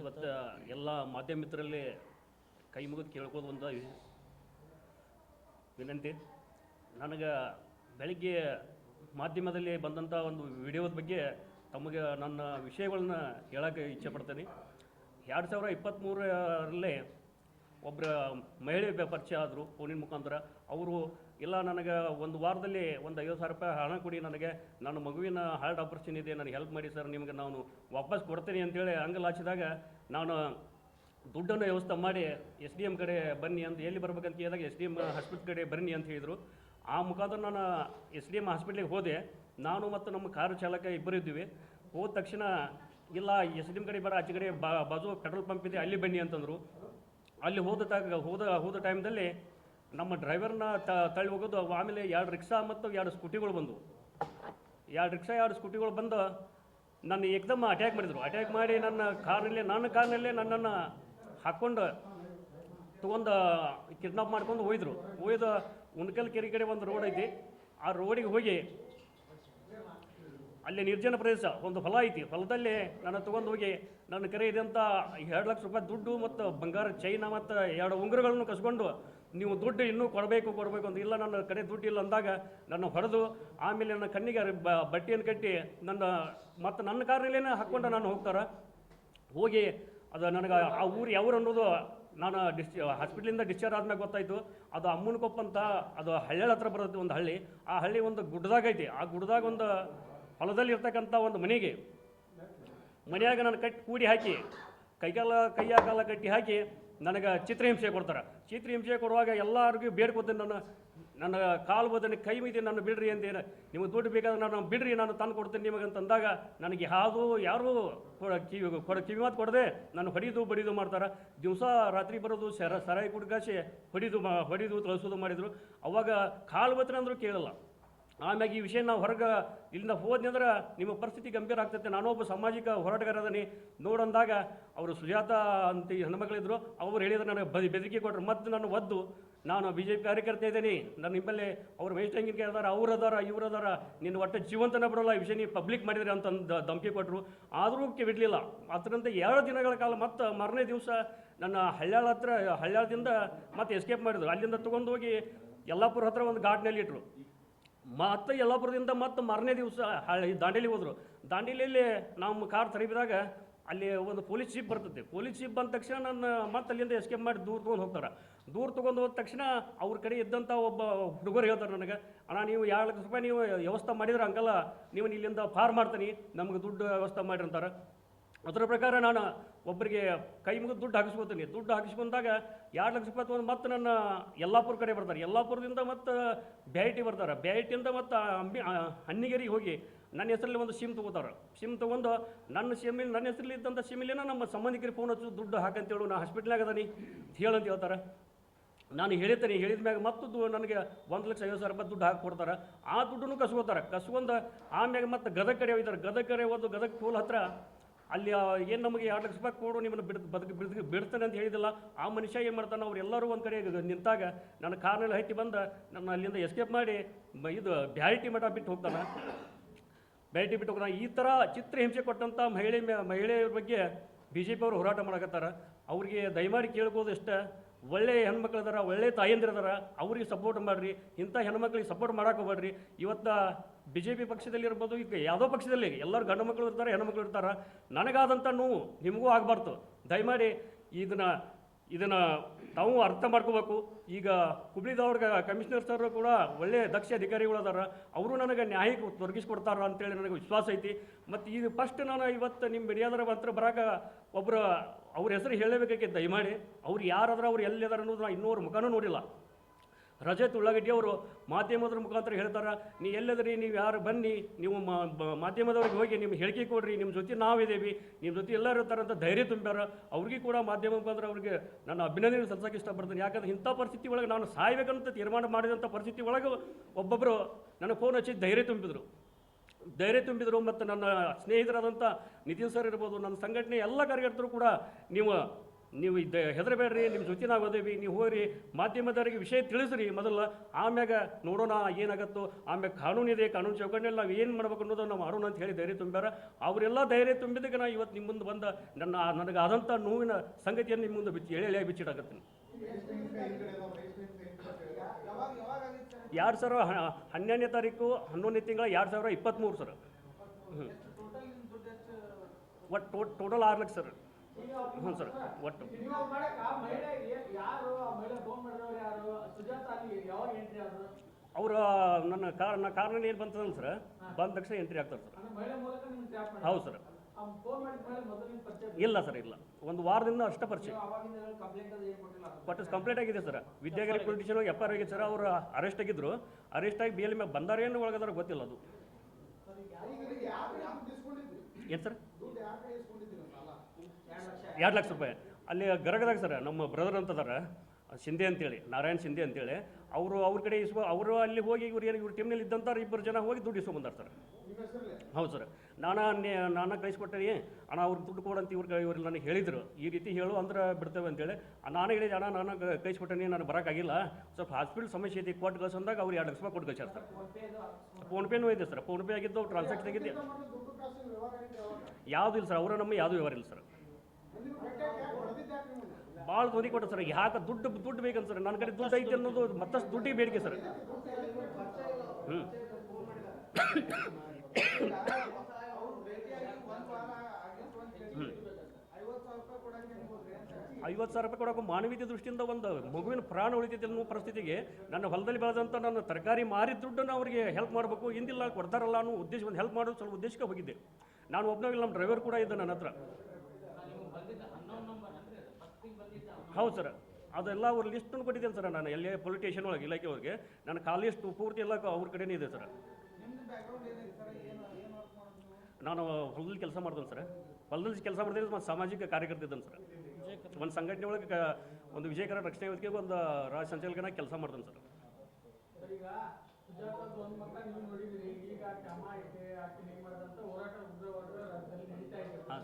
ಇವತ್ತು ಎಲ್ಲ ಮಾಧ್ಯಮ ಮಿತ್ರರಲ್ಲಿ ಕೈ ಮುಗಿದು ಕೇಳ್ಕೊಳ್ಳೋದು ಒಂದು ವಿನಂತಿ. ನನಗೆ ಬೆಳಗ್ಗೆ ಮಾಧ್ಯಮದಲ್ಲಿ ಬಂದಂಥ ಒಂದು ವಿಡಿಯೋದ ಬಗ್ಗೆ ತಮಗೆ ನನ್ನ ವಿಷಯಗಳನ್ನ ಹೇಳೋಕ್ಕೆ ಇಚ್ಛೆ ಪಡ್ತೇನೆ. ಎರಡು ಸಾವಿರ ಇಪ್ಪತ್ತ್ಮೂರರಲ್ಲೇ ಒಬ್ಬರ ಮಹಿಳೆ ಪರಿಚಯ ಆದರು ಫೋನಿನ ಮುಖಾಂತರ, ಅವರು, ಇಲ್ಲ, ನನಗೆ ಒಂದು ವಾರದಲ್ಲಿ ಒಂದು ಐವತ್ತು ಸಾವಿರ ರೂಪಾಯಿ ಹಣ ಕೊಡಿ, ನನಗೆ ನನ್ನ ಮಗುವಿನ ಹಾರ್ಟ್ ಆಪರೇಷನ್ ಇದೆ, ನನಗೆ ಹೆಲ್ಪ್ ಮಾಡಿ ಸರ್, ನಿಮಗೆ ನಾನು ವಾಪಸ್ ಕೊಡ್ತೀನಿ ಅಂತೇಳಿ ಅಂಗಲ್ ಹಾಚಿದಾಗ ನಾನು ದುಡ್ಡನ್ನು ವ್ಯವಸ್ಥೆ ಮಾಡಿ, ಎಸ್ ಡಿ ಎಂ ಕಡೆ ಬನ್ನಿ ಅಂತ, ಎಲ್ಲಿ ಬರ್ಬೇಕಂತ ಕೇಳಿದಾಗ ಎಸ್ ಡಿ ಎಂ ಹಾಸ್ಪಿಟ್ಲ್ ಕಡೆ ಬನ್ನಿ ಅಂತ ಹೇಳಿದರು. ಆ ಮುಖಾಂತರ ನಾನು ಎಸ್ ಡಿ ಎಂ ಹಾಸ್ಪಿಟ್ಲಿಗೆ ಹೋದೆ. ನಾನು ಮತ್ತು ನಮ್ಮ ಕಾರು ಚಾಲಕ ಇಬ್ಬರು ಇದ್ದೀವಿ. ಹೋದ ತಕ್ಷಣ, ಇಲ್ಲ, ಎಸ್ ಡಿ ಎಂ ಕಡೆ ಬೇಡ, ಆಚೆ ಕಡೆ ಬಾ, ಬಾಜು ಪೆಟ್ರೋಲ್ ಪಂಪ್ ಇದೆ, ಅಲ್ಲಿ ಬನ್ನಿ ಅಂತಂದರು. ಅಲ್ಲಿ ಹೋದ ತಾಗ, ಹೋದ ಹೋದ ಟೈಮ್ದಲ್ಲಿ ನಮ್ಮ ಡ್ರೈವರ್ನ ತಳ್ಳಿ ಹೋಗೋದು ಆಮೇಲೆ ಎರಡು ರಿಕ್ಷಾ ಮತ್ತು ಎರಡು ಸ್ಕೂಟಿಗಳು ಬಂದವು. ಎರಡು ರಿಕ್ಷಾ ಎರಡು ಸ್ಕೂಟಿಗಳು ಬಂದು ನನ್ನ ಏಕ್ದಮ್ಮ ಅಟ್ಯಾಕ್ ಮಾಡಿದರು. ಅಟ್ಯಾಕ್ ಮಾಡಿ ನನ್ನ ಕಾರ್ನಲ್ಲೇ ನನ್ನ ಕಾರ್ನಲ್ಲೇ ನನ್ನನ್ನು ಹಾಕ್ಕೊಂಡು ತೊಗೊಂಡು ಕಿಡ್ನಾಪ್ ಮಾಡ್ಕೊಂಡು ಹೋಯ್ದರು. ಹೋಯ್ದು, ಉಣ್ಕಲ್ ಕೆರೆ ಕಡೆ ಒಂದು ರೋಡ್ ಐತಿ. ಆ ರೋಡಿಗೆ ಹೋಗಿ ಅಲ್ಲಿ ನಿರ್ಜನ ಪ್ರದೇಶ, ಒಂದು ಹೊಲ ಐತಿ. ಹೊಲದಲ್ಲಿ ನಾನು ತೊಗೊಂಡು ಹೋಗಿ ನನ್ನ ಕರೆ ಇದೆ ಅಂತ ಎರಡು ಲಕ್ಷ ರೂಪಾಯಿ ದುಡ್ಡು ಮತ್ತು ಬಂಗಾರ ಚೈನ ಮತ್ತು ಎರಡು ಉಂಗುರಗಳನ್ನು ಕಸ್ಕೊಂಡು ನೀವು ದುಡ್ಡು ಇನ್ನೂ ಕೊಡಬೇಕು ಕೊಡಬೇಕು ಅಂತ ಇಲ್ಲ, ನನ್ನ ಕಡೆ ದುಡ್ಡು ಇಲ್ಲ ಅಂದಾಗ ನನ್ನ ಹೊಡೆದು ಆಮೇಲೆ ನನ್ನ ಕಣ್ಣಿಗೆ ಬಟ್ಟೆಯನ್ನು ಕಟ್ಟಿ ನನ್ನ ಮತ್ತು ನನ್ನ ಕಾರ್ನಲ್ಲೇ ಹಾಕ್ಕೊಂಡು ನಾನು ಹೋಗ್ತಾರೆ. ಹೋಗಿ ಅದು ನನಗೆ ಆ ಊರು ಯಾವ್ರು ಅನ್ನೋದು ನಾನು ಡಿಸ್, ಹಾಸ್ಪಿಟ್ಲಿಂದ ಡಿಸ್ಚಾರ್ಜ್ ಆದ್ಮೇಲೆ ಗೊತ್ತಾಯಿತು. ಅದು ಅಮ್ಮನಕೊಪ್ಪ ಅಂತ ಅದು ಹಳ್ಳಿ ಹತ್ರ ಬರುತ್ತೆ ಒಂದು ಹಳ್ಳಿ. ಆ ಹಳ್ಳಿ ಒಂದು ಗುಡ್ಡದಾಗೈತಿ ಆ ಗುಡ್ಡದಾಗ ಒಂದು ಹೊಲದಲ್ಲಿ ಇರ್ತಕ್ಕಂಥ ಒಂದು ಮನೆಗೆ ಮನೆಯಾಗ ನಾನು ಕಟ್ಟಿ ಕೂಡಿ ಹಾಕಿ ಕೈಕಾಲ ಕೈಯ ಕಾಲ ಕಟ್ಟಿ ಹಾಕಿ ನನಗೆ ಚಿತ್ರಹಿಂಸೆ ಕೊಡ್ತಾರೆ. ಚಿತ್ರಹಿಂಸೆ ಕೊಡುವಾಗ ಎಲ್ಲರಿಗೂ ಬೇಡ್ಕೊತೀನಿ ನಾನು ನನ್ನ ಕಾಲು ಬದನೆ ಕೈ ಮೀದಿ ನನ್ನ ಬಿಡ್ರಿ ಅಂತೇನು ನಿಮಗೆ ದುಡ್ಡು ಬೇಕಾದ್ರೆ ನಾನು ಬಿಡ್ರಿ, ನಾನು ತಂದು ಕೊಡ್ತೀನಿ ನಿಮಗೆ ಅಂತಂದಾಗ ನನಗೆ ಯಾವುದು, ಯಾರೂ ಕಿವಿ, ಕೊಡ ಕಿವಿ ಮಾತು ಕೊಡದೆ ನಾನು ಹೊಡಿದು ಬಡಿದು ಮಾಡ್ತಾರೆ. ದಿವಸ ರಾತ್ರಿ ಬರೋದು ಸರ, ಸರಾಯಿ ಕುಡ್ಕಾಸಿ ಹೊಡಿದು ಮಾ, ಹೊಡಿದು ತಳಿಸೋದು ಮಾಡಿದರು. ಅವಾಗ ಕಾಲು ಬತ್ತನ ಅಂದರೂ ಕೇಳಲ್ಲ. ಆಮ್ಯಾಗ ಈ ವಿಷಯ ನಾವು ಹೊರಗೆ ಇಲ್ಲಿಂದ ಹೋದ್ನಿ ಅಂದ್ರೆ ನಿಮ್ಮ ಪರಿಸ್ಥಿತಿ ಗಂಭೀರ ಆಗ್ತೈತೆ. ನಾನೊಬ್ಬ ಸಾಮಾಜಿಕ ಹೋರಾಟಗಾರ ಅದನಿ ನೋಡಂದಾಗ ಅವರು ಸುಜಾತ ಅಂತ ಈ ಹೆಣ್ಮಕ್ಳಿದ್ರು ಅವರು ಹೇಳಿದ್ರು ನನಗೆ ಬದಿ ಬೆದರಿಕೆ ಕೊಟ್ಟರು ಮತ್ತು ನಾನು ಒದ್ದು, ನಾನು ಬಿ ಜೆ ಪಿ ಕಾರ್ಯಕರ್ತ ಇದ್ದೀನಿ ನಾನು ನಿಮ್ಮಲ್ಲಿ ಅವ್ರು ವೇಸ್ಟ್ ಹಂಗಿನ ಅದಾರ, ಅವ್ರು ಅದಾರ, ಇವ್ರು ಅದಾರ. ನಿನ್ನ ಒಟ್ಟು ಜೀವಂತನ ಬರೋಲ್ಲ, ಈ ವಿಷಯ ನೀವು ಪಬ್ಲಿಕ್ ಮಾಡಿದ್ರಿ ಅಂತ ಧಮಕಿ ಕೊಟ್ಟರು ಆದರೂ ಬಿಡಲಿಲ್ಲ. ಅದರಂತೆ ಎರಡು ದಿನಗಳ ಕಾಲ ಮತ್ತು ಮಾರನೇ ದಿವಸ ನನ್ನ ಹಳ್ಯಾಳ ಹತ್ರ, ಹಳ್ಯಾಳದಿಂದ ಮತ್ತೆ ಎಸ್ಕೇಪ್ ಮಾಡಿದ್ರು. ಅಲ್ಲಿಂದ ತೊಗೊಂಡೋಗಿ ಯಲ್ಲಾಪುರ ಹತ್ರ ಒಂದು ಘಾಟ್ನಲ್ಲಿ ಇಟ್ಟರು ಮತ್ತೆ ಯಲ್ಲಾಪುರದಿಂದ ಮತ್ತೆ ಮಾರನೇ ದಿವಸ ದಾಂಡೇಲಿ ಹೋದರು. ದಾಂಡೇಲಿಯಲ್ಲಿ ನಮ್ಮ ಕಾರ್ ತರಿಬಿದಾಗ ಅಲ್ಲಿ ಒಂದು ಪೊಲೀಸ್ ಜೀಪ್ ಬರ್ತದೆ. ಪೊಲೀಸ್ ಜೀಪ್ ಬಂದ ತಕ್ಷಣ ನನ್ನ ಮತ್ತೆ ಅಲ್ಲಿಂದ ಎಸ್ಕೇಪ್ ಮಾಡಿ ದೂರ ತೊಗೊಂಡು ಹೋಗ್ತಾರೆ. ದೂರ ತೊಗೊಂಡು ಹೋದ ತಕ್ಷಣ ಅವ್ರ ಕಡೆ ಇದ್ದಂಥ ಒಬ್ಬ ಹುಡುಗರು ಹೇಳ್ತಾರೆ ನನಗೆ, ಅಣ್ಣ, ನೀವು ಎರಡು ಲಕ್ಷ ರೂಪಾಯಿ ನೀವು ವ್ಯವಸ್ಥೆ ಮಾಡಿದ್ರೆ ಹಂಗಲ್ಲ. ನೀವು ಇಲ್ಲಿಂದ ಫಾರ್ ಮಾಡ್ತೀನಿ. ನಮ್ಗೆ ದುಡ್ಡು ವ್ಯವಸ್ಥೆ ಮಾಡಿರಿ ಅಂತಾರೆ. ಅದರ ಪ್ರಕಾರ ನಾನು ಒಬ್ಬರಿಗೆ ಕೈ ಮುಗಿದು ದುಡ್ಡು ಹಾಕಿಸ್ಕೊತೀನಿ. ದುಡ್ಡು ಹಾಕಿಸ್ಕೊಂಡಾಗ ಎರಡು ಲಕ್ಷ ರೂಪಾಯಿ ತೊಗೊಂಡು ಮತ್ತೆ ನನ್ನ ಯಲ್ಲಾಪುರ ಕಡೆ ಬರ್ತಾರೆ. ಯಲ್ಲಾಪುರದಿಂದ ಮತ್ತು ಬ್ಯಾಯಿಟಿ ಬರ್ತಾರೆ. ಬ್ಯಾಯಿಟಿಯಿಂದ ಮತ್ತು ಅಂಬಿ ಹಣ್ಣಿಗೇರಿಗೆ ಹೋಗಿ ನನ್ನ ಹೆಸರಲ್ಲಿ ಒಂದು ಸಿಮ್ ತೊಗೋತಾರೆ. ಸಿಮ್ ತೊಗೊಂಡು ನನ್ನ ಸಿಮ್ಮಿಲ್, ನನ್ನ ಹೆಸರಲ್ಲಿ ಇದ್ದಂಥ ಸಿಮ್ಮಿಲೇನ ನಮ್ಮ ಸಂಬಂಧಿಕರಿಗೆ ಫೋನ್ ಹಚ್ಚು ದುಡ್ಡು ಹಾಕಂತೇಳು ನಾ ಹಾಸ್ಪಿಟ್ಲಾಗ ಅದಾನಿ. ಹೇಳಂತ ಹೇಳ್ತಾರೆ. ನಾನು ಹೇಳಿರ್ತೀನಿ ಹೇಳಿದ ಮ್ಯಾಗ ಮತ್ತು ನನಗೆ ಒಂದು ಲಕ್ಷ ಐವತ್ತು ಸಾವಿರ ರೂಪಾಯಿ ದುಡ್ಡು ಹಾಕಿ ಕೊಡ್ತಾರೆ. ಆ ದುಡ್ಡನ್ನು ಕಸ್ಕೊತಾರೆ. ಕಸ್ಕೊಂಡು ಆಮ್ಯಾಗ ಮತ್ತು ಗದಗ ಕಡೆ ಹೋಗ್ತಾರೆ ಗದಗ ಕಡೆ ಒಂದು ಗದಗ ಟೋಲ್ ಹತ್ರ ಅಲ್ಲಿ ಏನು ನಮಗೆ ಎರಡು ಲಕ್ಷ ರೂಪಾಯಿ ಕೊಡು, ನಿಮ್ಮನ್ನು ಬಿಡ್ ಬದುಕು ಬಿಡ್ ಬಿಡ್ತಾನೆ ಅಂತ ಹೇಳಿದಿಲ್ಲ ಆ ಮನುಷ್ಯ ಏನು ಮಾಡ್ತಾನೆ, ಅವ್ರು ಎಲ್ಲರೂ ಒಂದು ಕಡೆ ನಿಂತಾಗ ನನ್ನ ಕಾರ್ನಲ್ಲಿ ಹತ್ತಿ ಬಂದು, ನನ್ನ ಅಲ್ಲಿಂದ ಎಸ್ಕೇಪ್ ಮಾಡಿ ಇದು ಬ್ಯಾರಿಟಿ ಮಠ ಬಿಟ್ಟು ಹೋಗ್ತಾನೆ. ಬ್ಯಾರಿಟಿ ಬಿಟ್ಟು ಹೋಗ್ತಾನೆ. ಈ ಥರ ಚಿತ್ರಹಿಂಸೆ ಕೊಟ್ಟಂಥ ಮಹಿಳೆ ಮಹಿಳೆಯರ ಬಗ್ಗೆ ಬಿ ಜೆ ಪಿ ಅವರು ಹೋರಾಟ ಮಾಡಕತ್ತಾರ. ಅವ್ರಿಗೆ ದಯಮಾಡಿ ಕೇಳ್ಬೋದು ಇಷ್ಟ. ಒಳ್ಳೆ ಹೆಣ್ಮಕ್ಳು ಇದಾರೆ ಒಳ್ಳೆ ತಾಯಂದಿರು ಅದಾರ, ಅವ್ರಿಗೆ ಸಪೋರ್ಟ್ ಮಾಡಿರಿ, ಇಂಥ ಹೆಣ್ಮಕ್ಳಿಗೆ ಸಪೋರ್ಟ್ ಮಾಡೋಕೆ ಹೋಗ್ಬೇಡ್ರಿ. ಇವತ್ತು ಬಿ ಜೆ ಪಿ ಪಕ್ಷದಲ್ಲಿ ಇರ್ಬೋದು, ಈಗ ಯಾವುದೋ ಪಕ್ಷದಲ್ಲಿ, ಎಲ್ಲರೂ ಗಂಡು ಮಕ್ಕಳು ಇರ್ತಾರೆ ಹೆಣ್ಮಕ್ಳು ಇರ್ತಾರೆ. ನನಗಾದಂಥ ನೋವು ನಿಮಗೂ ಆಗಬಾರ್ದು. ದಯಮಾಡಿ ಇದನ್ನು ಇದನ್ನು ತಾವು ಅರ್ಥ ಮಾಡ್ಕೋಬೇಕು. ಈಗ ಹುಬ್ಳಿದವ್ರಿಗೆ ಕಮಿಷನರ್ ಸರ್ ಕೂಡ ಒಳ್ಳೆ ದಕ್ಷ ಅಧಿಕಾರಿಗಳು ಅದಾರ. ಅವರು ನನಗೆ ನ್ಯಾಯಕ್ಕೆ ತೊಡಗಿಸ್ಕೊಡ್ತಾರ ಅಂತೇಳಿ ನನಗೆ ವಿಶ್ವಾಸ ಐತಿ. ಮತ್ತು ಇದು ಫಸ್ಟ್ ನಾನು ಇವತ್ತು ನಿಮ್ಮ ಬಿರಿಯಾದ್ರ ಹತ್ರ ಬರಾಕ ಒಬ್ಬರು ಅವ್ರ ಹೆಸರು ಹೇಳಬೇಕಾಗಿತ್ತು ದಯಮಾಡಿ. ಅವ್ರು ಯಾರಾದ್ರೆ ಅವ್ರು ಎಲ್ಲಿದಾರ ಅನ್ನೋದು ನಾನು ಇನ್ನೂರು ಮುಖನೂ ನೋಡಿಲ್ಲ. ರಜತ್ ಉಳ್ಳಾಗಡ್ಡಿ ಅವರು ಮಾಧ್ಯಮದ ಮುಖಾಂತರ ಹೇಳ್ತಾರೆ, ನೀ ಎಲ್ಲದ್ರಿ, ನೀವು ಯಾರು ಬನ್ನಿ, ನೀವು ಮಾಧ್ಯಮದವ್ರಿಗೆ ಹೋಗಿ ನಿಮ್ಮ ಹೇಳಿಕೆ ಕೊಡ್ರಿ ನಿಮ್ಮ ಜೊತೆ ನಾವಿದ್ದೀವಿ ನಿಮ್ಮ ಜೊತೆ ಎಲ್ಲರೂ ಇರ್ತಾರೆ ಅಂತ ಧೈರ್ಯ ತುಂಬ್ಯಾರ. ಅವ್ರಿಗೆ ಕೂಡ ಮಾಧ್ಯಮ ಮುಖಾಂತರ ಅವ್ರಿಗೆ ನಾನು ಅಭಿನಂದನೆ ಸಲ್ಲಿಸಕ್ಕೆ ಇಷ್ಟಪಡ್ತೀನಿ. ಯಾಕಂದ್ರೆ ಇಂಥ ಪರಿಸ್ಥಿತಿ ಒಳಗೆ ನಾನು ಸಾಯ್ಬೇಕಂತ ತೀರ್ಮಾನ ಮಾಡಿದಂಥ ಪರಿಸ್ಥಿತಿ ಒಳಗೆ ಒಬ್ಬೊಬ್ಬರು ನನಗೆ ಫೋನ್ ಹಚ್ಚಿ ಧೈರ್ಯ ತುಂಬಿದ್ರು. ಧೈರ್ಯ ತುಂಬಿದರು ಮತ್ತು ನನ್ನ ಸ್ನೇಹಿತರಾದಂಥ ನಿತಿನ್ ಸರ್ ಇರ್ಬೋದು, ನನ್ನ ಸಂಘಟನೆ ಎಲ್ಲ ಕಾರ್ಯಕರ್ತರು ಕೂಡ ನೀವು ನೀವು ಇದ್ದ ಹೆದರಬೇಡ್ರಿ ನಿಮ್ಮ ಜೊತೆ ನಾವು ಅದೇವಿ ನೀವು ಹೋಗ್ರಿ, ಮಾಧ್ಯಮದವರಿಗೆ ವಿಷಯ ತಿಳಿಸ್ರಿ. ಮೊದಲು ಆಮ್ಯಾಗ ನೋಡೋಣ ಏನಾಗತ್ತೋ, ಆಮ್ಯಾಗ ಕಾನೂನು ಇದೆ, ಕಾನೂನು ಚೌಕಟ್ಟಿನಲ್ಲಿ ನಾವು ಏನು ಮಾಡ್ಬೇಕು ಅನ್ನೋದು ನಾವು ಮಾಡೋಣ ಅಂತ ಹೇಳಿ ಧೈರ್ಯ ತುಂಬ್ಯಾರ. ಅವರೆಲ್ಲ ಧೈರ್ಯ ತುಂಬಿದ್ದಕ್ಕೆ ನಾ ಇವತ್ತು ನಿಮ್ಮ ಮುಂದೆ ಬಂದ, ನನ್ನ ನನಗೆ ಆದಂಥ ನೋವಿನ ಸಂಗತಿಯನ್ನು ನಿಮ್ಮ ಮುಂದೆ ಬಿಚ್ಚಿ ಎಳೆ ಬಿಚ್ಚಿಡಾಗತ್ತೀನಿ ಎರಡು ಸಾವಿರ ಹನ್ನೆರಡನೇ ತಾರೀಕು, ಹನ್ನೊಂದನೇ ತಿಂಗಳ ಎರಡು ಸಾವಿರ ಇಪ್ಪತ್ತ್ಮೂರು ಸರ್? ಹ್ಞೂ ಒಟ್ಟು ಟೋಟಲ್ ಆರು ಲಕ್ಷ ಸರ್. ಹ್ಞೂ ಸರ್ ಒಟ್ಟು. ಅವರ ನನ್ನ ಕಾರ್ ನನ್ನ ಕಾರ್ನಲ್ಲಿ ಏನು ಬಂತದ ಸರ್ ಬಂದ ತಕ್ಷಣ ಎಂಟ್ರಿ ಆಗ್ತಾರೆ ಸರ್. ಹೌದು ಸರ್. ಇಲ್ಲ ಸರ್ ಇಲ್ಲ. ಒಂದು ವಾರದಿಂದ ಅಷ್ಟ ಪರಿಚಯ. ಬಟ್ ಕಂಪ್ಲೇಂಟ್ ಆಗಿದೆ sir. Vidyagiri politician F R ಆಗಿದೆ ಸರ್ ಅವರು ಅರೆಸ್ಟ್ ಆಗಿದ್ರು. ಅರೆಸ್ಟ್ ಆಗಿ ಬೇಲ್ ಮೇಲೆ ಬಂದಾರೇನು ಒಳಗದಾರ ಗೊತ್ತಿಲ್ಲ ಅದು. ಏನು ಸರ್ ದುಡ್ಡು ಯಾರ ಕಡೆ ಇಸ್ಕೊಂಡಿದ್ದೀರಿ ಸಾಲ ಎರಡು ಲಕ್ಷ ರೂಪಾಯಿ. ಅಲ್ಲಿ ಗರಗದಾಗ ಸರ್, ನಮ್ಮ ಬ್ರದರ್ ಅಂತದಾರ ಶಿಂದೆ ಅಂತೇಳಿ, ನಾರಾಯಣ್ ಶಿಂದೆ ಅಂತೇಳಿ, ಅವರು ಅವ್ರ ಕಡೆ ಇಸ್ಕೊ, ಅವರು ಅಲ್ಲಿ ಹೋಗಿ ಇವ್ರು ಏನು, ಇವ್ರು ಟೀಮ್ನಲ್ಲಿ ಇದ್ದಂಥ ಇಬ್ಬರು ಜನ ಹೋಗಿ ದುಡ್ಡು ಇಸ್ಕೊಂಬಂದಾರ ಸರ್. ಹೌದು ಸರ್. ನಾನು ನಾನು ಕಳಿಸ್ಕೊಟ್ಟೆ ಅಣ್ಣ ಅವ್ರಿಗೆ ದುಡ್ಡು ಕೊಡಂತ ಇವ್ರಿಗೆ, ಇವ್ರು ನನಗೆ ಹೇಳಿದರು. ಈ ರೀತಿ ಹೇಳು ಅಂದ್ರೆ ಬಿಡ್ತೇವೆ ಅಂತೇಳಿ. ನಾನು ಹೇಳಿದೆ, ಅಣ್ಣ ನಾನು ಕಳಿಸ್ಕೊಟ್ಟೆ ನಾನು ಬರೋಕ್ಕಾಗಿಲ್ಲ ಸ್ವಲ್ಪ ಹಾಸ್ಪಿಟಲ್ ಸಮಸ್ಯೆ ಐತಿ ಕೊಟ್ಟು ಕಳ್ಸಂದಾಗ ಅವ್ರು ಎರಡು ಲಕ್ಷ ರೂಪಾಯಿ ಕೊಟ್ಟು ಕಳ್ಸ್ಯಾರ ಸರ್. ಫೋನ್ಪೇನೂ ಇದೆ ಸರ್. ಫೋನ್ಪೇ ಆಗಿದ್ದು ಟ್ರಾನ್ಸಾಕ್ಷನ್ ಆಗಿದ್ದು ಯಾವುದು ಇಲ್ಲ ಸರ್, ಅವರ ನಮ್ಮ ಯಾವುದೂ ವ್ಯವಹಾರ ಇಲ್ಲ ಸರ್. ಭಾಳ ಗೋದಿ ಕೊಟ್ಟ ಸರ್ ಯಾಕೆ ದುಡ್ಡು ದುಡ್ಡು ಬೇಕಂತ ಸರ್ ನನ್ನ ಕಡೆ ದುಡ್ಡು ಐತೆ ಅನ್ನೋದು ಮತ್ತಷ್ಟು ದುಡ್ಡಿಗೆ ಬೇಡಿಕೆ ಸರ್. ಹ್ಞೂ ಐವತ್ತು ಸಾವಿರ ರೂಪಾಯಿ ಮಾನವೀಯ ಕೊಡೋಕೆ ಮಾನವೀಯತೆ ದೃಷ್ಟಿಯಿಂದ ಒಂದು ಮಗುವಿನ ಪ್ರಾಣ ಉಳಿತೈತೆ ಅನ್ನೋ ಪರಿಸ್ಥಿತಿಗೆ ನನ್ನ ಹೊಲದಲ್ಲಿ ಬೆಳೆದಂಥ ನನ್ನ ತರಕಾರಿ ಮಾರಿದ ದುಡ್ಡನ್ನು ಅವರಿಗೆ ಹೆಲ್ಪ್ ಮಾಡಬೇಕು, ಹಿಂದಿಲ್ಲ ಕೊಡ್ತಾರಲ್ಲ ಅನ್ನೋ ಉದ್ದೇಶ ಒಂದು ಹೆಲ್ಪ್ ಮಾಡೋದು ಸ್ವಲ್ಪ ಉದ್ದೇಶಕ್ಕೆ ಹೋಗಿದ್ದೆ. ನಾನು ಒಬ್ಬನಾಗಿಲ್ಲ ನಮ್ಮ ಡ್ರೈವರ್ ಕೂಡ ಇದ್ದ ನನ್ನ ಹತ್ರ ನೀವು ಬಂದಿದ್ದ ಹನ್ನೊಂದು ನಂಬರ್ ಅಂದ್ರೆ ಫಸ್ಟಿಗೆ ಬಂದಿದ್ದ ಹೌದು ಸರ್. ಅದೆಲ್ಲ ಅವ್ರ ಲಿಸ್ಟನ್ನು ಕೊಟ್ಟಿದ್ದೇನೆ ಸರ್ ನಾನು ಎಲ್ಲೇ ಪೊಲಿಟಿಷಿಯನ್ ಒಳಗೆ ಇಲಾಖೆ ಅವ್ರಿಗೆ ನನ್ನ ಖಾಲಿ ಲಿಸ್ಟ್ ಪೂರ್ತಿ ಎಲ್ಲ ಅವ್ರ ಕಡೆನೇ ಇದೆ ಸರ್. ಸರ್? ನಾನು ಹೊಲದಲ್ಲಿ ಕೆಲಸ ಮಾಡ್ತೇನೆ ಸರ್. ಹೊಲದಲ್ಲಿ ಕೆಲಸ ಮಾಡ್ತೀನಿ ಮತ್ತು ಸಾಮಾಜಿಕ ಕಾರ್ಯಕರ್ತ ಇದ್ದೇನೆ ಸರ್. ಒಂದು ಸಂಘಟನೆ ಒಳಗೆ ಒಂದು ವಿಜಯಕರ ರಕ್ಷಣೆ ವೇದಿಕೆ ಒಂದು ರಾಜ ಸಂಚಾಲಕನಾಗಿ ಕೆಲಸ ಮಾಡ್ತೇನೆ ಸರ್. ಸರ್ ಈಗ ಸುಜಾತದ್ದು ಒಂದು ಮಕ್ಕ ನೀವು ನೋಡಿದ್ರಿ ಈಗ ಆಕೆ ಅಮ್ಮ ಐತೆ ಆಕೆ ನೀವು ಮಾಡಿದಂತ ಹೋರಾಟ ಉಗ್ರವಾದ ರಾಜ್ಯದಲ್ಲಿ ನಡೀತಾ ಇದೆ ಹಾಂ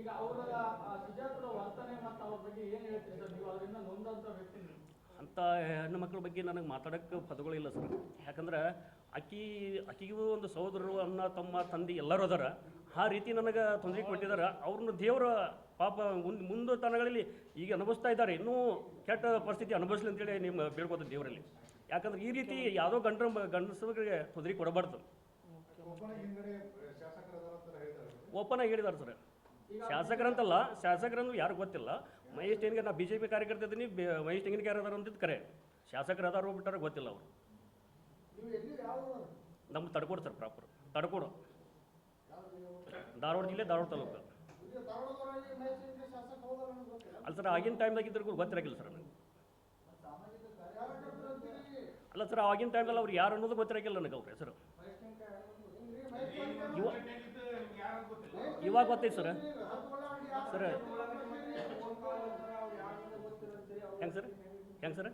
ಈಗ ಅವರ ಆ ಸುಜಾತರ ವರ್ತನೆ ಮತ್ತು ಅವ್ರ ಬಗ್ಗೆ ಏನು ಹೇಳ್ತೀರಿ ಸರ್ ನೀವು ಅದರಿಂದ ನೊಂದಂತ ವ್ಯಕ್ತಿ ನೀವು. ಹೆಣ್ಣು ಮಕ್ಕಳ ಬಗ್ಗೆ ನನಗೆ ಮಾತಾಡೋಕ್ಕೆ ಪದಗಳಿಲ್ಲ ಸರ್. ಯಾಕಂದ್ರೆ ಆಕಿ ಅಕ್ಕಿಗೂ ಒಂದು ಸಹೋದರರು, ಅಣ್ಣ, ತಮ್ಮ, ತಂದೆ ಎಲ್ಲರೂ ಅದಾರ. ಆ ರೀತಿ ನನಗೆ ತೊಂದರೆ ಕೊಟ್ಟಿದ್ದಾರೆ. ಅವ್ರನ್ನ ದೇವರ ಪಾಪ ಮುಂದೆ ಮುಂದೆ ತನಗಳಲ್ಲಿ ಈಗ ಅನುಭವಿಸ್ತಾ ಇದ್ದಾರೆ. ಇನ್ನೂ ಕೆಟ್ಟ ಪರಿಸ್ಥಿತಿ ಅನುಭವಿಸ್ಲಿ ಅಂತೇಳಿ ನಿಮ್ಮ ಬೇಡ್ಬೋದು ದೇವರಲ್ಲಿ. ಯಾಕಂದ್ರೆ ಈ ರೀತಿ ಯಾವುದೋ ಗಂಡ್ರ ಗಂಡಸರಿಗೆ ತೊಂದರೆ ಕೊಡಬಾರ್ದು. ಓಪನ್ ಆಗಿ ಹೇಳಿದಾರೆ ಸರ್. ಶಾಸಕರಂತಲ್ಲ ಶಾಸಕರಂದು ಯಾರು ಗೊತ್ತಿಲ್ಲ. ಮಹೇಶ್ ಟೆಂಗಿನ ನಾ ಬಿ ಜೆ ಪಿ ಕಾರ್ಯಕರ್ತ ಇದ್ದೀನಿ ಮಹೇಶ್ ಟೆಂಗಿನ ಯಾರು ಅದಾರ ಅಂತಿದ್ದು ಕರೆ. ಶಾಸಕರು ಅದಾರೋ ಬಿಟ್ಟಾರ ಗೊತ್ತಿಲ್ಲ ಅವರು. ನಮ್ಗೆ ತಡ್ಕೊಡು? ಸರ್ ಪ್ರಾಪರ್ ತಡ್ಕೊಡು. ಧಾರವಾಡ ಜಿಲ್ಲೆ, ಧಾರವಾಡ ತಾಲೂಕು. ಅಲ್ಲ ಸರ್, ಆಗಿನ ಟೈಮ್ದಾಗ ಇದ್ರಿಗೂ ಗೊತ್ತಿರಲಿಲ್ಲ ಸರ್ ನನಗೆ ಅಲ್ಲ ಸರ್, ಆಗಿನ ಟೈಮ್ದಲ್ಲಿ ಅವ್ರು ಯಾರು ಅನ್ನೋದು ಗೊತ್ತಿರಲಿಲ್ಲ ನನಗೆ ಅವ್ರ ಹೆಸರು ಇವಾಗ ಗೊತ್ತೈತೆ ಸರ್. ಸರ್ ಹೆಂಗೆ ಸರ್? ಹೆಂಗೆ ಸರ್?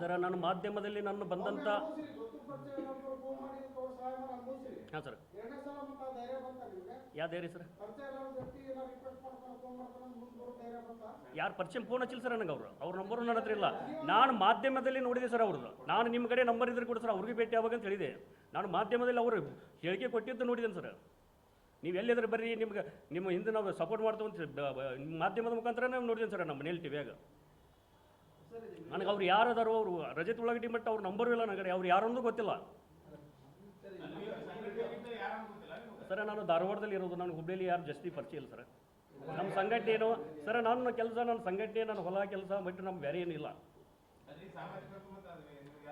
ಸರ್. ನಾನು ಮಾಧ್ಯಮದಲ್ಲಿ ನಾನು ಬಂದಂಥ ಯಾವ್ದೇ ಹಾಂ ಸರ್. ಎರಡನೇ ಸಲ ಮತ್ತೆ ಆ ಧೈರ್ಯ ಬಂತ ನಿಮ್ಗೆ? ಯಾವ ಧೈರ್ಯ ಸರ್? ಯಾರು ಪರಿಚಯ ಫೋನ್ ಹಚ್ಚಿಲ್ಲ ಸರ್ ನನಗೆ ಅವರು. ಅವ್ರ ನಂಬರು ನನ್ನ ಹತ್ರ ಇಲ್ಲ. ನಾನು ಮಾಧ್ಯಮದಲ್ಲಿ ನೋಡಿದೆ ಸರ್ ಅವ್ರದ್ದು. ನಾನು ನಿಮ್ಮ ಕಡೆ ನಂಬರ್ ಇದ್ರೆ ಕೂಡ ಸರ್ ಅವ್ರಿಗೆ ಭೇಟಿ ಆವಾಗ ಅಂತ ಹೇಳಿದೆ. ನಾನು ಮಾಧ್ಯಮದಲ್ಲಿ ಅವರು ಹೇಳಿಕೆ ಕೊಟ್ಟಿದ್ದು ನೋಡಿದ್ದೇನೆ ಸರ್. ನೀವು ಎಲ್ಲಿದ್ರೆ ಬರ್ರಿ, ನಿಮ್ಗೆ, ನಿಮ್ಮ ಹಿಂದೆ ನಾವು ಸಪೋರ್ಟ್ ಮಾಡ್ತೀವಿ ಅಂತ ಮಾಧ್ಯಮದ ಮುಖಾಂತರ ನಾವು ನೋಡಿದ್ದೇನೆ ಸರ್ ನಮ್ಮ ಮನೇಲಿ ಟಿವಿಯಾಗ. ನನಗೆ ಅವ್ರು ಯಾರು ಅದಾರೋ ಅವರು, ರಜತ್ ಉಳ್ಳಾಗಡ್ಡಿ ಮಟ್ಟ ಅವ್ರ ನಂಬರು ಇಲ್ಲ ನನಗೆ ಅವ್ರು ಯಾರೊಂದು ಗೊತ್ತಿಲ್ಲ. ಸರ್ ನಾನು ಧಾರವಾಡದಲ್ಲಿ ಇರೋದು, ನಾನು ಹುಬ್ಳಿಯಲ್ಲಿ ಯಾರು ಜಾಸ್ತಿ ಪರಿಚಯ ಇಲ್ಲ ಸರ್. ನಮ್ಮ ಸಂಘಟನೆ ಏನು? ಸರ್ ನನ್ನ ಕೆಲಸ ನನ್ನ ಸಂಘಟನೆ ನನ್ನ ಹೊಲ ಕೆಲಸ ಬಿಟ್ಟು ನಮ್ಮ ಬೇರೆ ಏನಿಲ್ಲ.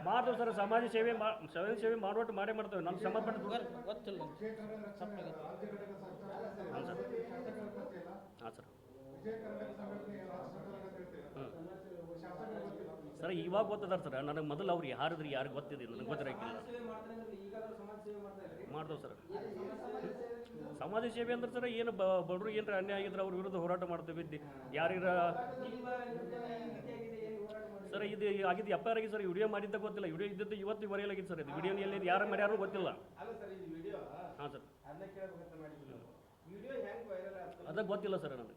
ಮಾಡ್ತೇವೆ ಸರ್ ಸಮಾಜ ಸೇವೆ ಸಮಾಜ ಸೇವೆ ಮಾಡೋಟ್ಟು ಮಾಡೇ ಮಾಡ್ತೇವೆ. ನಮ್ಮ ಸಂಬಂಧಪಟ್ಟ ದುಡ್ಡು- ಗೊತ್ತಿಲ್ಲ ಹಾಂ ಸರ್. ಹಾಂ ಸರ್. ಸರ್ ಇವಾಗ ಗೊತ್ತದಾರ ಸರ್. ನನಗೆ ಮೊದಲು ಅವ್ರು ಯಾರಿದ್ರೆ ಯಾರು ಗೊತ್ತಿದೆ ನನಗೆ ಗೊತ್ತಿರಕ್ಕಿಲ್ಲ ಮಾಡ್ತೇವೆ ಸರ್. ಸಮಾಜ ಸೇವೆ ಅಂದ್ರೆ ಸರ್ ಏನು ಬಡವ್ರು ಏನರ ಅನ್ಯಾಯ ಆಗಿದ್ರೆ ಅವ್ರ ವಿರುದ್ಧ ಹೋರಾಟ ಮಾಡ್ತೇವೆ ಯಾರಿರ ಸರ್ ಇದು ಆಗಿದ್ದು ಎಫ್ ಐ ಆರ್ ಆಗಿ ಸರ್ ವಿಡಿಯೋ ಮಾಡಿದ್ದ ಗೊತ್ತಿಲ್ಲ. ವಿಡಿಯೋ ಇದ್ದಿದ್ದು ಇವತ್ತು ಬರೆಯಲಾಗಿತ್ತು ಸರ್ ಇದು ವಿಡಿಯೋ ಎಲ್ಲಿ ಯಾರು ಮರ್ಯಾರು ಗೊತ್ತಿಲ್ಲ. ಹಾಂ ಸರ್. ಮಾಡಿದ್ವಿ ಅದಕ್ಕೆ ಗೊತ್ತಿಲ್ಲ ಸರ್ ನನಗೆ.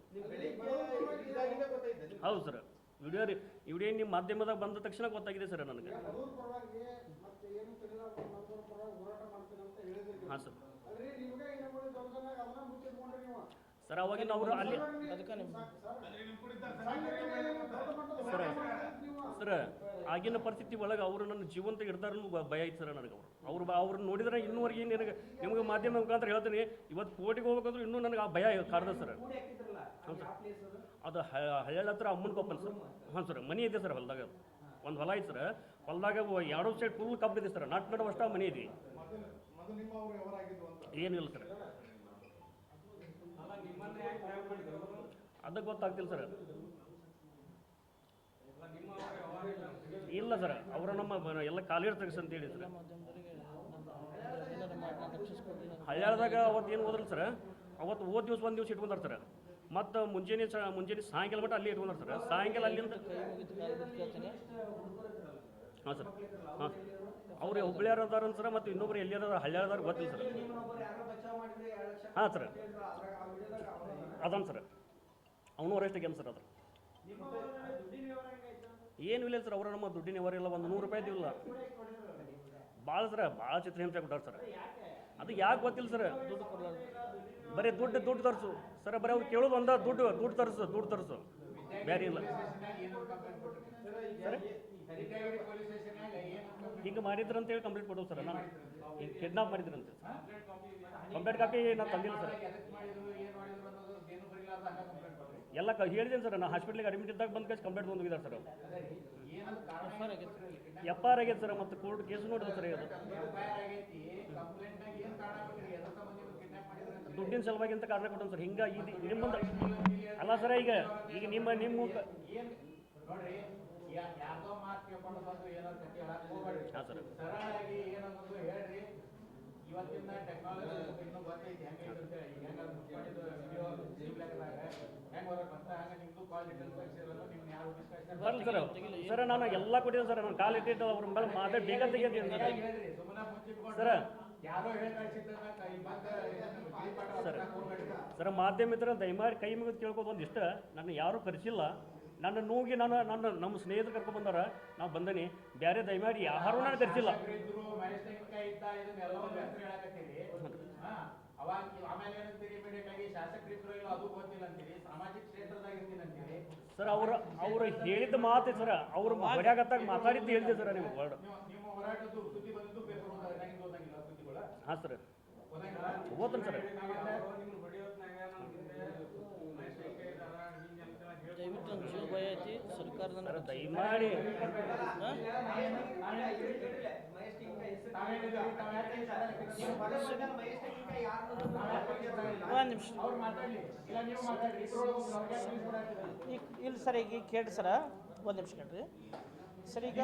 ಹೌದು ಸರ್. ವಿಡಿಯೋ ರೀ ವಿಡಿಯೋ ನಿಮ್ಮ ಮಾಧ್ಯಮದಾಗ ಬಂದ ತಕ್ಷಣ ಗೊತ್ತಾಗಿದೆ ಸರ್ ನನಗೆ. ಹಾಂ ಸರ್. ಅಲ್ರಿ ನಿಮ್ಗೆ ಏನ ಮಾಡಿ ದೊಡ್ಡದಾಗ ಅದನ್ನ ಮುಚ್ಚಿಟ್ಕೊಂಡ್ರಿ ನೀವು? ಸರ್ ಅವಾಗಿನ ಅವರು ಅಲ್ಲಿ ಸರ್ ಸರ್ ಆಗಿನ ಪರಿಸ್ಥಿತಿ ಒಳಗೆ ಅವರು ನನ್ನ ಜೀವಂತ ಇರ್ತಾರನ್ನು ಭಯ ಐತೆ ಸರ್ ನನಗೆ ಅವರು. ಅವ್ರು ಬ- ಅವ್ರನ್ನ ನೋಡಿದ್ರೆ ಇನ್ನೂವರೆಗೆ ನಿನಗೆ ನಿಮಗೆ ಮಾಧ್ಯಮ ಮುಖಾಂತರ ಹೇಳ್ತೀನಿ ಇವತ್ತು ಕೋಟಿಗೆ ಹೋಗ್ಬೇಕಂದ್ರೆ ಇನ್ನೂ ನನಗೆ ಆ ಭಯ ಕಾರದ ಸರ್. ಹಾಕಿದ್ರಲ್ಲ ಅದು? ಹಳ್ಳಿ ಹತ್ರ ಅಮ್ಮನ ಕೋಪನ್ ಸರ್. ಹಾಂ ಸರ್ ಮನೆ ಇದೆ ಸರ್ ಹೊಲದಾಗ. ಒಂದು ಹೊಲ ಐತೆ ಸರ್. ಹೊಲದಾಗ ಎರಡು ಸೈಡ್ ಫುಲ್ ಕಬ್ಬಿದೆ ಸರ್. ನಾಟ್ ನಡುವ ಅಷ್ಟ ಮನೆ ಇದೆ. ಏನಿಲ್ಲ ಸರ್. ಅದಕ್ಕೆ ಗೊತ್ತಾಗ್ತಿಲ್ಲ ಸರ್. ಇಲ್ಲ ಸರ್. ಅವರ ನಮ್ಮ ಎಲ್ಲ ಖಾಲಿ ತೆಗಿಸ್ ಅಂತ ಹೇಳಿ ಸರ್. ಹಳ್ಯಾಳದಾಗ ಅವತ್ತು ಏನು ಓದಲ್ಲ ಸರ್. ಅವತ್ತು ಹೋದ ದಿವ್ಸ ಒಂದು ದಿವ್ಸ ಇಟ್ಕೊಂಡಾರ ಸರ್. ಮತ್ತು ಮುಂಜಾನೆ ಸ, ಮುಂಜಾನೆ ಸಾಯಂಕಾಲ ಮಟ್ಟ ಅಲ್ಲಿ ಇಟ್ಕೊಂಡ್ರು ಸರ್. ಸಾಯಂಕಾಲ ಅಲ್ಲಿಂದ ಹಾಂ ಸರ್. ಹಾಂ. ಅವ್ರು ಹುಬ್ಳಿಯಾರ ಅದಾರ ಸರ್, ಮತ್ತು ಇನ್ನೊಬ್ರು ಎಲ್ಲಿ ಅದಾರ ಗೊತ್ತಿಲ್ಲ ಸರ್. ಹಾಂ ಸರ್. ಅದಾನ ಸರ್. ಅವನು ಅರೆಸ್ಟ್ ಆಗ್ಯಾನ ಸರ್ ಅದ್ರ? ಏನು ಇಲ್ಲ ಸರ್, ಅವರ ನಮ್ಮ ದುಡ್ಡಿನ ವ್ಯವಹಾರ ಇಲ್ಲ ಒಂದು ನೂರು ರೂಪಾಯಿ ಇಲ್ಲ ಭಾಳ ಸರ್ ಭಾಳ ಚಿತ್ರಹಿಂಸೆ ಕೊಟ್ಟಾರ ಸರ್. ಅದು ಯಾಕೆ ಗೊತ್ತಿಲ್ಲ ಸರ್? ಬರೀ ದುಡ್ಡು ದುಡ್ಡು ತರಿಸು. ಸರ್, ಬರೀ ಅವ್ರು ಕೇಳೋದು ಒಂದ, ದುಡ್ಡು ದುಡ್ಡು ತರಿಸು ದುಡ್ಡು ತರಿಸು. ಬೇರೆ ಇಲ್ಲ. ಹಿಂಗೆ ಮಾಡಿದ್ರು ಅಂತೇಳಿ ಕಂಪ್ಲೇಂಟ್ ಕೊಡೋದು ಸರ್, ನಾನು ಈಗ ಕಿಡ್ನಾಪ್ ಮಾಡಿದ್ರಂತೆ. ಕಂಪ್ಲೇಂಟ್ ಕಾಪಿ ನಾನು ತಂದಿಲ್ಲ ಸರ್. ಎಲ್ಲ ಹೇಳಿದ್ದೀನಿ ಸರ್, ನಾನು ಹಾಸ್ಪಿಟ್ಲಿಗೆ ಅಡ್ಮಿಟ್ ಇದ್ದಾಗ ಬಂದ ಕಳ್ಸಿ ಕಂಪ್ಲೇಂಟ್ ಬಂದು ಹೋಗಿದ್ದಾರೆ ಸರ್ ಎಫ್ ಆರ್ ಆಗೈತೆ ಸರ್, ಮತ್ತು ಕೋರ್ಟ್ ಕೇಸ್ ನೋಡಿದೆ ಸರ್ ಇದು ದುಡ್ಡಿನ ಸಲುವಾಗಿ ಅಂತ ಕಾರಣ ಕೊಟ್ಟನು ಸರ್, ಹಿಂಗೆ ಇದು ನಿಮ್ಮ ಅಲ್ಲ ಸರ್ ಈಗ ಈಗ ನಿಮ್ಮ ನಿಮ್ಮ ಹಾಂ ಟೆಕ್ನಾಲಜಿ ವಿಡಿಯೋ ಸರ್ ನಾನು ಎಲ್ಲ ಕೊಟ್ಟಿದ್ದೆ ಸರ್ ನಾನು ಕಾಲ್ ಇಟ್ಟಿದ್ದು ಅವ್ರ ಮೇಲೆ ಮಾತಾಡಿ ಬೇಗ ತೆಗೆದಿದ್ದೀನಿ ಸರ್ ಸರ್ ಸರ್. ಮಾಧ್ಯಮ ಇದ್ರೆ ದಯಮಾಡಿ ಕೈ ಮುಗಿದು ಕೇಳ್ಬೋದು ಒಂದಿಷ್ಟು ನನ್ನ ಯಾರೂ ಕರೆಸಿಲ್ಲ ನನ್ನ ನೋಗಿ ನಾನು ನನ್ನ ನಮ್ಮ ಸ್ನೇಹಿತರು ಕರ್ಕೊಂಡು ಬಂದಾರ ನಾವು ಬಂದನಿ ಬೇರೆ ದಯಮಾಡಿ ಯಾರು ನಾನು ಕರೆಸಿಲ್ಲ ಒಂದು ಅವಾಗ ಆಮೇಲೆ ಏನಂತೀರಿ ಇಮಿಡಿಯೇಟ್ ಆಗಿ ಶಾಸಕರಿದ್ರು ಇಲ್ಲ ಅದು ಗೊತ್ತಿಲ್ಲ ಅಂತೀರಿ ಸಾಮಾಜಿಕ ಕ್ಷೇತ್ರದಾಗ ಇರ್ತೀನಿ ಅಂತೀರಿ? ಸರ್ ಅವ್ರು ಅವ್ರು ಹೇಳಿದ ಮಾತು ಸರ್ ಅವ್ರು ಹೊಡ್ಯಾಗತ್ತಾಗ ಮಾತಾಡಿದ್ದು ಹೇಳಿದೆ ಸರ್ ನಿಮ್ಗೆ ವರ್ಡ್ ನೀವು ನಿಮ್ಮ ಹೋರಾಟದ್ದು ಸುದ್ದಿ ಬಂದಿದ್ದು ಪೇಪರ್ ಓದಾಗಿಲ್ಲ ಓದಂಗಿಲ್ಲ ಸುದ್ದಿಗಳ? ಹಾಂ ಸರ್. ಓದ್ತೀನಿ ಸರ್. ದಯವಿಟ್ಟು ನಮ್ಮ ಜೀವ ಭಯ ಐತಿ ಸರ್ಕಾರದ ಸರ್ ದಯಮಾಡಿ. ಒಂದು ಇಲ್ಲ ಸರ್ ಈಗ ಕೇಳಿ ಸರ. ಒಂದು ನಿಮಿಷ ಕೇಳ್ರಿ. ಸರ್ ಈಗ